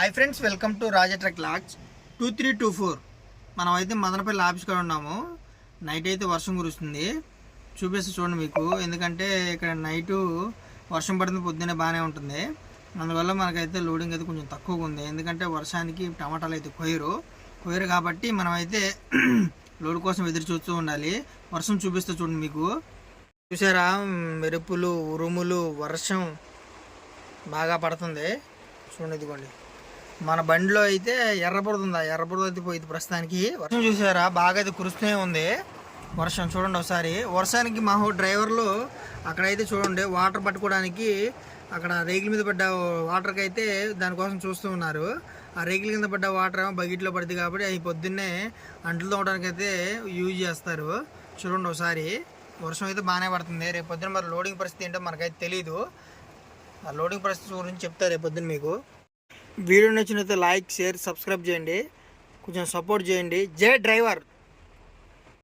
Hi friends welcome to Raja truck logs two three two four మనం అయితే Madanapalle office ఉన్నాము. Night అయితే వర్షం కురుస్తుంది. చూపిస్తే చూడండి మీకు. ఎందుకంటే ఇక్కడ నైటు వర్షం పడుతుంది పొద్దున్నే బాగానే ఉంటుంది. అందువల్ల మనకైతే లోడింగ్ అయితే కొంచెం తక్కువగా ఉంది. ఎందుకంటే వర్షానికి టమాటాలు అయితే కొయ్యరు. కొయ్యరు కాబట్టి మనమైతే లోడ్ కోసం ఎదురు చూస్తూ ఉండాలి. వర్షం చూపిస్తే చూడండి మీకు. చూసారా? మెరుపులు ఉరుములు వర్షం బాగా పడుతుంది. చూడండి ఇదిగోండి. మన బండిలో అయితే ఎర్రబురద ఉందా. ఆ ఎర్రబురద అయితే పోయింది ప్రస్తుతానికి. వర్షం చూసారా? బాగా అయితే కురుస్తూనే ఉంది. వర్షం చూడండి ఒకసారి. వర్షానికి మా డ్రైవర్లు అక్కడైతే చూడండి వాటర్ పట్టుకోవడానికి అక్కడ రేకుల మీద పడ్డ వాటర్కి అయితే దానికోసం చూస్తూ ఉన్నారు. ఆ రేకుల కింద పడ్డ వాటర్ ఏమో బకెట్లో పడుతుంది కాబట్టి అవి పొద్దున్నే అంట్లు తోమడానికి అయితే యూజ్ చేస్తారు. చూడండి ఒకసారి. వర్షం అయితే బాగానే పడుతుంది. రేపు పొద్దున్న మరి లోడింగ్ పరిస్థితి ఏంటో మనకైతే తెలియదు ఆ లోడింగ్ పరిస్థితి గురించి చెప్తారు రేపు పొద్దున్న మీకు. వీడియో నచ్చినైతే లైక్ షేర్ సబ్స్క్రైబ్ చేయండి. కొంచెం సపోర్ట్ చేయండి. J driver.